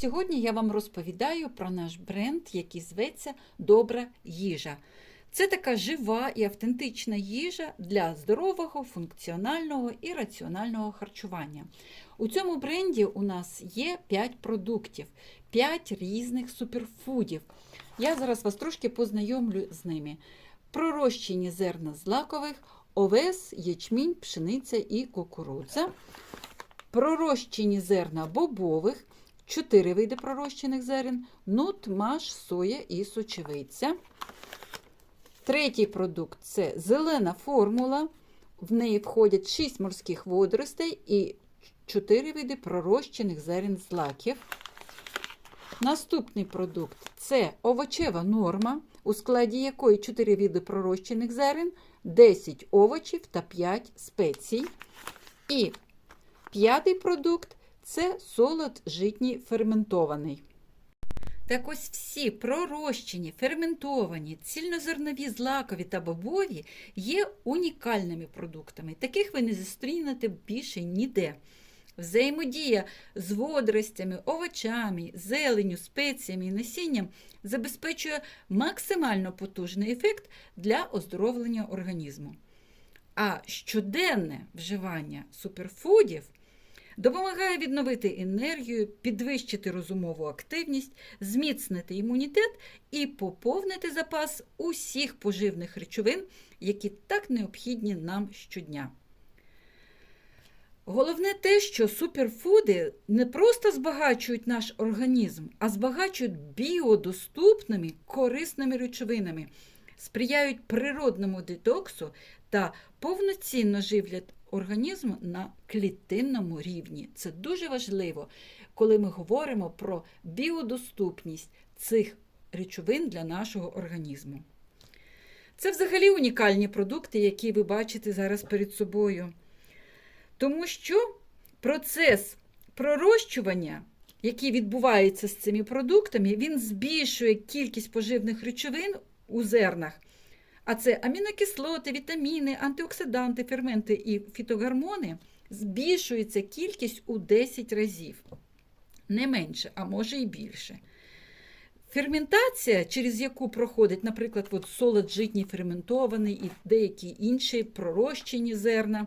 Сьогодні я вам розповідаю про наш бренд, який зветься Добра їжа. Це така жива і автентична їжа для здорового, функціонального і раціонального харчування. У цьому бренді у нас є 5 продуктів, 5 різних суперфудів. Я зараз вас трошки познайомлю з ними. Пророщені зерна злакових, овес, ячмінь, пшениця і кукурудза. Пророщені зерна бобових, 4 види пророщених зерен, нут, маш, соя і сочевиця. Третій продукт це зелена формула. В неї входять 6 морських водоростей і 4 види пророщених зерен злаків. Наступний продукт це овочева норма, у складі якої 4 види пророщених зерен, 10 овочів та 5 спецій. І п'ятий продукт це солод житній ферментований. Так ось всі пророщені, ферментовані, цільнозернові, злакові та бобові є унікальними продуктами. Таких ви не зустрінете більше ніде. Взаємодія з водоростями, овочами, зеленю, спеціями і насінням забезпечує максимально потужний ефект для оздоровлення організму. А щоденне вживання суперфудів допомагає відновити енергію, підвищити розумову активність, зміцнити імунітет і поповнити запас усіх поживних речовин, які так необхідні нам щодня. Головне те, що суперфуди не просто збагачують наш організм, а збагачують біодоступними корисними речовинами, сприяють природному детоксу та повноцінно живлять організм на клітинному рівні. Це дуже важливо, коли ми говоримо про біодоступність цих речовин для нашого організму. Це взагалі унікальні продукти, які ви бачите зараз перед собою. Тому що процес пророщування, який відбувається з цими продуктами, він збільшує кількість поживних речовин у зернах. А це амінокислоти, вітаміни, антиоксиданти, ферменти і фітогормони, збільшується кількість у 10 разів. Не менше, а може і більше. Ферментація, через яку проходить, наприклад, от солод житній ферментований і деякі інші пророщені зерна.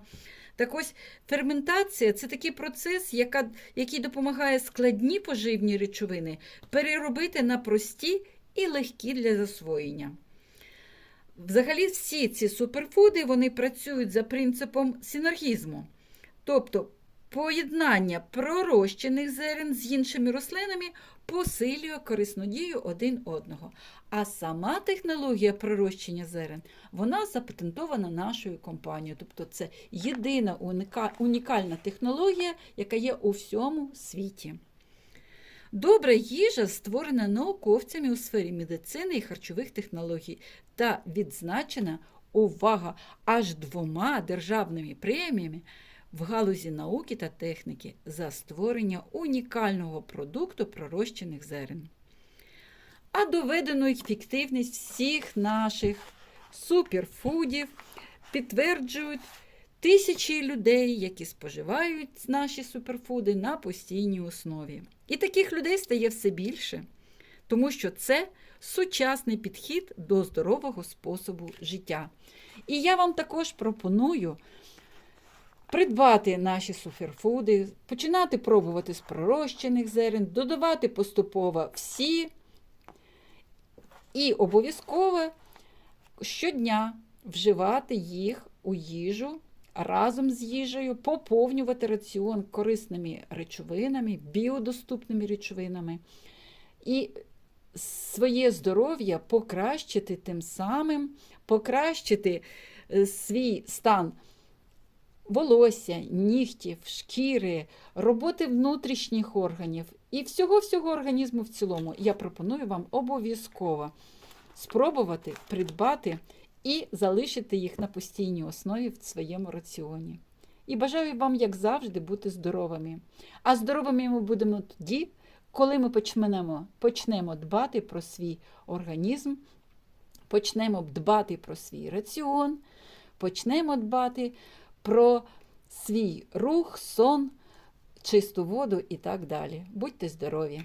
Так ось ферментація це такий процес, яка, який допомагає складні поживні речовини переробити на прості і легкі для засвоєння. Взагалі, всі ці суперфуди вони працюють за принципом синергізму. Тобто поєднання пророщених зерен з іншими рослинами посилює корисну дію один одного. А сама технологія пророщення зерен вона запатентована нашою компанією. Тобто це єдина унікальна технологія, яка є у всьому світі. Добра їжа створена науковцями у сфері медицини і харчових технологій та відзначена увага аж двома державними преміями в галузі науки та техніки за створення унікального продукту пророщених зерен. А доведену ефективність всіх наших суперфудів підтверджують тисячі людей, які споживають наші суперфуди на постійній основі. І таких людей стає все більше, тому що це сучасний підхід до здорового способу життя. І я вам також пропоную придбати наші суперфуди, починати пробувати з пророщених зерен, додавати поступово всі. І обов'язково щодня вживати їх у їжу разом з їжею, поповнювати раціон корисними речовинами, біодоступними речовинами. І своє здоров'я покращити тим самим, покращити е, свій стан волосся, нігтів, шкіри, роботи внутрішніх органів і всього-всього організму в цілому. Я пропоную вам обов'язково спробувати придбати і залишити їх на постійній основі в своєму раціоні. І бажаю вам, як завжди, бути здоровими. А здоровими ми будемо тоді, коли ми почнемо, почнемо дбати про свій організм, почнемо дбати про свій раціон, почнемо дбати про свій рух, сон, чисту воду і так далі. Будьте здорові!